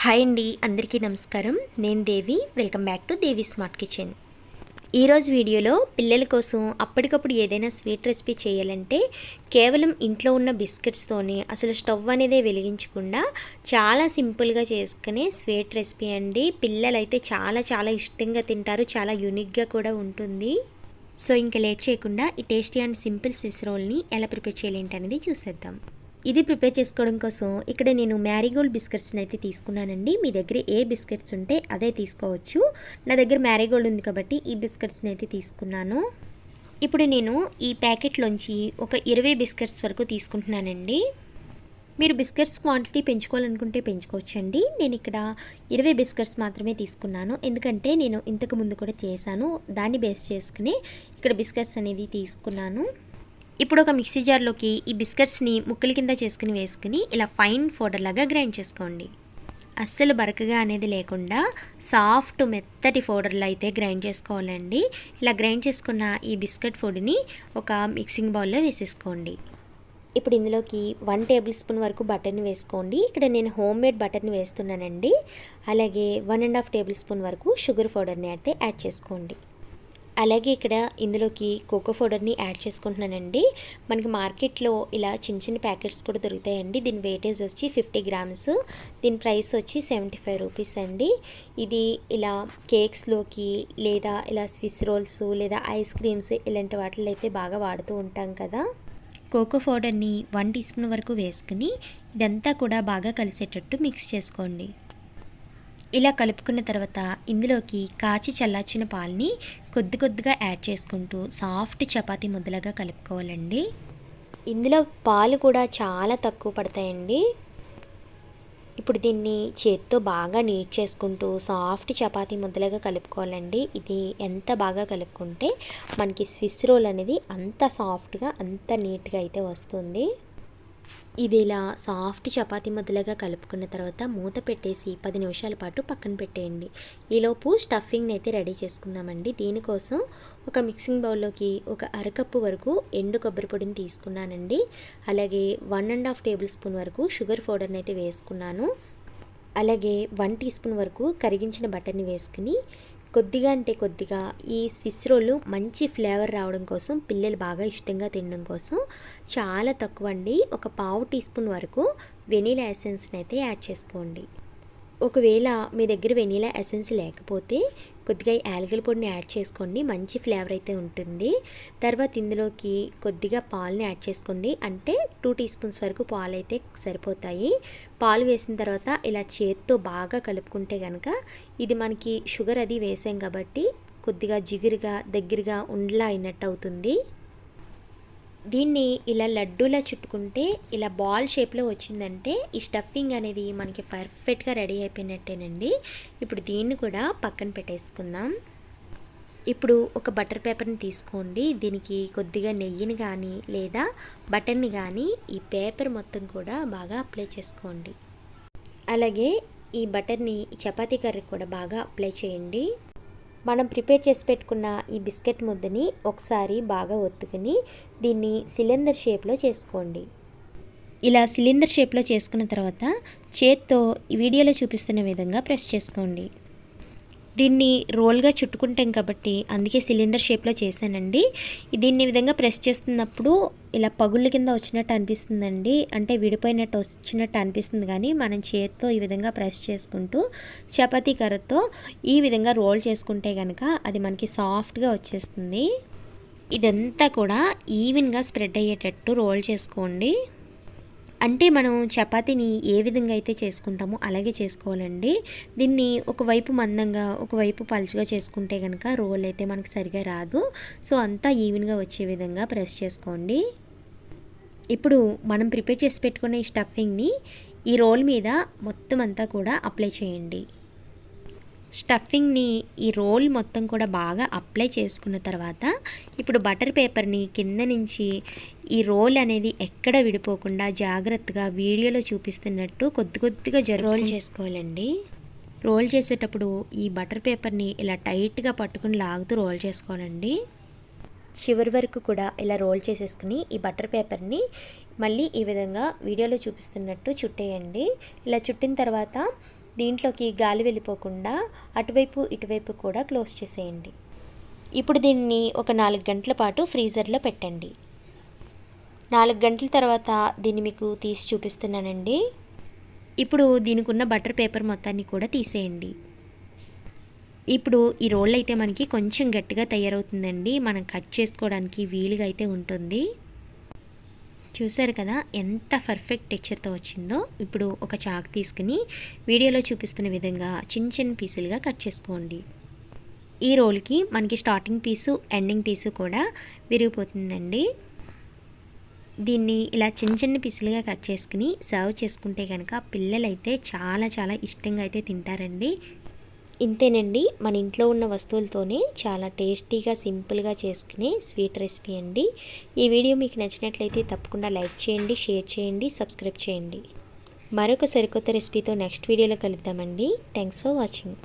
Hi అండి అందరికీ నమస్కారం. నేను Devi. Welcome back to Devi smart kitchen. ఈరోజు వీడియోలో పిల్లల కోసం అప్పటికప్పుడు ఏదైనా స్వీట్ రెసిపీ చేయాలంటే కేవలం ఇంట్లో ఉన్న బిస్కెట్స్తోనే అసలు స్టవ్ అనేదే వెలిగించకుండా చాలా సింపుల్గా చేసుకునే స్వీట్ రెసిపీ అండి. పిల్లలైతే చాలా చాలా ఇష్టంగా తింటారు చాలా యూనిక్గా కూడా ఉంటుంది. సో ఇంకా లేట్ చేయకుండా ఈ టేస్టీ అండ్ సింపుల్ స్విస్ రోల్ని ఎలా ప్రిపేర్ చేయాలి ఏంటనేది చూసేద్దాం. ఇది ప్రిపేర్ చేసుకోవడం కోసం ఇక్కడ నేను మ్యారీగోల్డ్ బిస్కెట్స్ని అయితే తీసుకున్నానండి. మీ దగ్గర ఏ బిస్కెట్స్ ఉంటే అదే తీసుకోవచ్చు. నా దగ్గర మ్యారీగోల్డ్ ఉంది కాబట్టి ఈ బిస్కెట్స్ని అయితే తీసుకున్నాను. ఇప్పుడు నేను ఈ ప్యాకెట్లోంచి ఒక ఇరవై బిస్కెట్స్ వరకు తీసుకుంటున్నానండి. మీరు బిస్కెట్స్ క్వాంటిటీ పెంచుకోవాలనుకుంటే పెంచుకోవచ్చండి. నేను ఇక్కడ ఇరవై బిస్కెట్స్ మాత్రమే తీసుకున్నాను. ఎందుకంటే నేను ఇంతకు ముందు కూడా చేశాను. దాన్ని బేస్ చేసుకుని ఇక్కడ బిస్కెట్స్ అనేది తీసుకున్నాను. ఇప్పుడు ఒక మిక్సీ జార్లోకి ఈ బిస్కెట్స్ని ముక్కల కింద చేసుకుని వేసుకుని ఇలా ఫైన్ పౌడర్ లాగా గ్రైండ్ చేసుకోండి. అస్సలు బరకగా అనేది లేకుండా సాఫ్ట్ మెత్తటి పౌడర్లో అయితే గ్రైండ్ చేసుకోవాలండి. ఇలా గ్రైండ్ చేసుకున్న ఈ బిస్కెట్ ఫుడ్ని ఒక మిక్సింగ్ బౌల్లో వేసేసుకోండి. ఇప్పుడు ఇందులోకి వన్ టేబుల్ స్పూన్ వరకు బటర్ని వేసుకోండి. ఇక్కడ నేను హోమ్ మేడ్ బటర్ని వేస్తున్నానండి. అలాగే one and half tablespoon వరకు షుగర్ పౌడర్ని అయితే యాడ్ చేసుకోండి. అలాగే ఇక్కడ ఇందులోకి కోకో పౌడర్ని యాడ్ చేసుకుంటున్నానండి. మనకి మార్కెట్లో ఇలా చిన్న చిన్న ప్యాకెట్స్ కూడా దొరుకుతాయండి. దీని వెయిటేజ్ వచ్చి ఫిఫ్టీ గ్రామ్స్. దీని ప్రైస్ వచ్చి సెవెంటీ ఫైవ్ రూపీస్ అండి. ఇది ఇలా కేక్స్లోకి లేదా ఇలా స్విస్ రోల్స్ లేదా ఐస్ క్రీమ్స్ ఇలాంటి వాటిలో అయితే బాగా వాడుతూ ఉంటాం కదా. కోకో పౌడర్ని వన్ టీ స్పూన్ వరకు వేసుకుని ఇదంతా కూడా బాగా కలిసేటట్టు మిక్స్ చేసుకోండి. ఇలా కలుపుకున్న తర్వాత ఇందులోకి కాచి చల్లార్చిన పాలని కొద్ది కొద్దిగా యాడ్ చేసుకుంటూ సాఫ్ట్ చపాతీ ముద్దలాగా కలుపుకోవాలండి. ఇందులో పాలు కూడా చాలా తక్కువ పడతాయండి. ఇప్పుడు దీన్ని చేత్తో బాగా నీట్ చేసుకుంటూ సాఫ్ట్ చపాతీ ముద్దలాగా కలుపుకోవాలండి. ఇది ఎంత బాగా కలుపుకుంటే మనకి స్విస్ రోల్ అనేది అంత సాఫ్ట్గా అంత నీట్గా అయితే వస్తుంది. ఇది ఇలా సాఫ్ట్ చపాతీ ముద్దలాగా కలుపుకున్న తర్వాత మూత పెట్టేసి పది నిమిషాల పాటు పక్కన పెట్టేయండి. ఈలోపు స్టఫింగ్ని అయితే రెడీ చేసుకుందామండి. దీనికోసం ఒక మిక్సింగ్ బౌల్లోకి ఒక అరకప్పు వరకు ఎండు కొబ్బరి పొడిని తీసుకున్నానండి. అలాగే one and half tablespoon వరకు షుగర్ పౌడర్ని అయితే వేసుకున్నాను. అలాగే వన్ టీ స్పూన్ వరకు కరిగించిన బటర్ని వేసుకుని కొద్దిగా అంటే కొద్దిగా ఈ స్విస్ రోల్ మంచి ఫ్లేవర్ రావడం కోసం పిల్లలు బాగా ఇష్టంగా తినడం కోసం చాలా తక్కువ అండి ఒక పావు టీ స్పూన్ వరకు వెనీలా ఎసెన్స్ని అయితే యాడ్ చేసుకోండి. ఒకవేళ మీ దగ్గర వెనీలా ఎసెన్స్ లేకపోతే కొద్దిగా యాలగల పొడిని యాడ్ చేసుకోండి. మంచి ఫ్లేవర్ అయితే ఉంటుంది. తర్వాత ఇందులోకి కొద్దిగా పాలని యాడ్ చేసుకోండి. అంటే టూ టీ స్పూన్స్ వరకు పాలు అయితే సరిపోతాయి. పాలు వేసిన తర్వాత ఇలా చేత్తో బాగా కలుపుకుంటే కనుక ఇది మనకి షుగర్ అది వేసాం కాబట్టి కొద్దిగా జిగురుగా దగ్గరగా ఉండలా అయినట్టు అవుతుంది. దీన్ని ఇలా లడ్డూలా చుట్టుకుంటే ఇలా బాల్ షేప్లో వచ్చిందంటే ఈ స్టఫింగ్ అనేది మనకి పర్ఫెక్ట్గా రెడీ అయిపోయినట్టేనండి. ఇప్పుడు దీన్ని కూడా పక్కన పెట్టేసుకుందాం. ఇప్పుడు ఒక బటర్ పేపర్ని తీసుకోండి. దీనికి కొద్దిగా నెయ్యిని కానీ లేదా బటర్ని కానీ ఈ పేపర్ మొత్తం కూడా బాగా అప్లై చేసుకోండి. అలాగే ఈ బటర్ని చపాతీ కర్రీ కూడా బాగా అప్లై చేయండి. మనం ప్రిపేర్ చేసి పెట్టుకున్న ఈ బిస్కెట్ ముద్దని ఒకసారి బాగా ఒత్తుకుని దీన్ని సిలిండర్ షేప్లో చేసుకోండి. ఇలా సిలిండర్ షేప్లో చేసుకున్న తర్వాత చేత్తో ఈ వీడియోలో చూపిస్తున్న విధంగా ప్రెస్ చేసుకోండి. దీన్ని రోల్గా చుట్టుకుంటాం కాబట్టి అందుకే సిలిండర్ షేప్లో చేశానండి. దీన్ని ఈ విధంగా ప్రెస్ చేస్తున్నప్పుడు ఇలా పగుళ్ళ కింద వచ్చినట్టు అనిపిస్తుందండి. అంటే విడిపోయినట్టు వచ్చినట్టు అనిపిస్తుంది కానీ మనం చేతితో ఈ విధంగా ప్రెస్ చేసుకుంటూ చపాతీ కర్రతో ఈ విధంగా రోల్ చేసుకుంటే కనుక అది మనకి సాఫ్ట్గా వచ్చేస్తుంది. ఇదంతా కూడా ఈవెన్గా స్ప్రెడ్ అయ్యేటట్టు రోల్ చేసుకోండి. అంటే మనం చపాతీని ఏ విధంగా అయితే చేసుకుంటామో అలాగే చేసుకోవాలండి. దీన్ని ఒకవైపు మందంగా ఒకవైపు పలుచగా చేసుకుంటే కనుక రోల్ అయితే మనకు సరిగా రాదు. సో అంతా ఈవెన్గా వచ్చే విధంగా ప్రెస్ చేసుకోండి. ఇప్పుడు మనం ప్రిపేర్ చేసి పెట్టుకున్న ఈ స్టఫింగ్ని ఈ రోల్ మీద మొత్తం అంతా కూడా అప్లై చేయండి. స్టఫింగ్ని ఈ రోల్ మొత్తం కూడా బాగా అప్లై చేసుకున్న తర్వాత ఇప్పుడు బటర్ పేపర్ని కింద నుంచి ఈ రోల్ అనేది ఎక్కడ విడిపోకుండా జాగ్రత్తగా వీడియోలో చూపిస్తున్నట్టు కొద్ది కొద్దిగా జర రోల్ చేసుకోవాలండి. రోల్ చేసేటప్పుడు ఈ బటర్ పేపర్ని ఇలా టైట్గా పట్టుకుని లాగుతూ రోల్ చేసుకోవాలండి. చివరి వరకు కూడా ఇలా రోల్ చేసేసుకుని ఈ బటర్ పేపర్ని మళ్ళీ ఈ విధంగా వీడియోలో చూపిస్తున్నట్టు చుట్టేయండి. ఇలా చుట్టిన తర్వాత దీంట్లోకి గాలి వెళ్ళిపోకుండా అటువైపు ఇటువైపు కూడా క్లోజ్ చేసేయండి. ఇప్పుడు దీన్ని ఒక నాలుగు గంటల పాటు ఫ్రీజర్లో పెట్టండి. నాలుగు గంటల తర్వాత దీన్ని మీకు తీసి చూపిస్తున్నానండి. ఇప్పుడు దీనికి ఉన్న బటర్ పేపర్ మొత్తాన్ని కూడా తీసేయండి. ఇప్పుడు ఈ రోల్ అయితే మనకి కొంచెం గట్టిగా తయారవుతుందండి. మనం కట్ చేసుకోవడానికి వీలుగా అయితే ఉంటుంది. చూసారు కదా ఎంత పర్ఫెక్ట్ టెక్చర్తో వచ్చిందో. ఇప్పుడు ఒక చాక్ తీసుకుని వీడియోలో చూపిస్తున్న విధంగా చిన్న చిన్న పీసులుగా కట్ చేసుకోండి. ఈ రోల్కి మనకి స్టార్టింగ్ పీసు ఎండింగ్ పీసు కూడా విరిగిపోతుందండి. దీన్ని ఇలా చిన్న చిన్న పీసులుగా కట్ చేసుకుని సర్వ్ చేసుకుంటే కనుక పిల్లలైతే చాలా చాలా ఇష్టంగా అయితే తింటారండి. ఇంతేనండి మన ఇంట్లో ఉన్న వస్తువులతోనే చాలా టేస్టీగా సింపుల్గా చేసుకునే స్వీట్ రెసిపీ అండి. ఈ వీడియో మీకు నచ్చినట్లయితే తప్పకుండా లైక్ చేయండి షేర్ చేయండి సబ్స్క్రైబ్ చేయండి. మరొక సరికొత్త రెసిపీతో నెక్స్ట్ వీడియోలో కలుద్దామండి. Thanks for watching.